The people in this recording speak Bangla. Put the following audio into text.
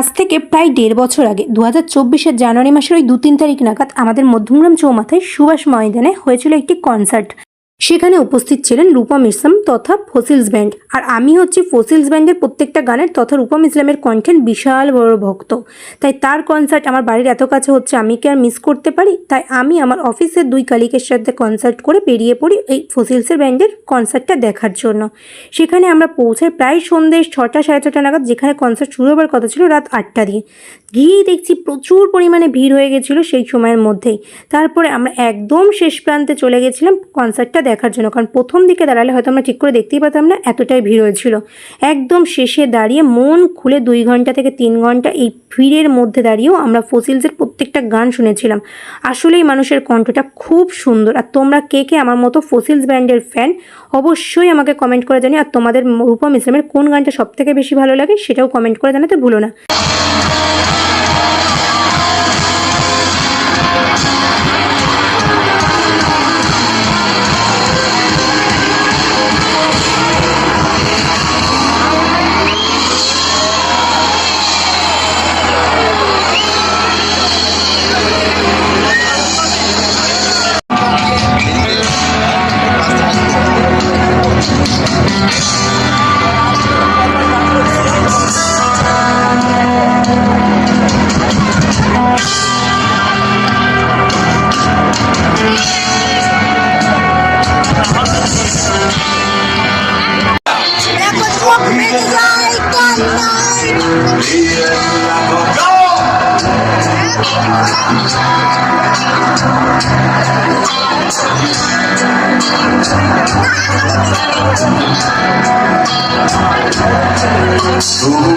আজ থেকে প্রায় দেড় বছর আগে দু হাজার চব্বিশের জানুয়ারি মাসের ওই দু তিন তারিখ নাগাদ আমাদের মধ্যমগ্রাম চৌমাথায় সুভাষ ময়দানে হয়েছিল একটি কনসার্ট সেখানে উপস্থিত ছিলেন রূপম ইসলাম তথা ফসিলস ব্যান্ড আর আমি হচ্ছি ফসিলস ব্যান্ডের প্রত্যেকটা গানের তথা রূপম ইসলামের কন্টেন্ট বিশাল বড় ভক্ত। তাই তার কনসার্ট আমার বাড়ির এত কাছে হচ্ছে, আমি কি আর মিস করতে পারি? তাই আমি আমার অফিসের দুই কালিকের সাথে কনসার্ট করে বেরিয়ে পড়ি এই ফসিলসের ব্যান্ডের কনসার্টটা দেখার জন্য। সেখানে আমরা পৌঁছাই প্রায় সন্ধ্যে ছটা, সাড়ে ছটা নাগাদ যেখানে কনসার্ট শুরু হবার কথা ছিল রাত আটটা দিয়ে। গিয়েই দেখছি প্রচুর পরিমাণে ভিড় হয়ে গেছিল সেই সময়ের মধ্যেই। তারপরে আমরা একদম শেষ প্রান্তে চলে গেছিলাম কনসার্টটা দেখার জন্য, কারণ প্রথম দিকে দাঁড়ালে হয়তো আমরা ঠিক করে দেখতেই পেতাম না, এতটাই ভিড় হয়েছিল। একদম শেষে দাঁড়িয়ে মন খুলে দুই ঘণ্টা থেকে তিন ঘণ্টা এই ভিড়ের মধ্যে দাঁড়িয়েও আমরা ফসিলসের প্রত্যেকটা গান শুনেছিলাম। আসলেই মানুষের কণ্ঠটা খুব সুন্দর। আর তোমরা কে কে আমার মতো ফসিলস ব্যান্ডের ফ্যান অবশ্যই আমাকে কমেন্ট করে জানি আর তোমাদের রূপম ইসলামের কোন গানটা সবথেকে বেশি ভালো লাগে, সেটাও কমেন্ট করে জানাতে ভুলো না।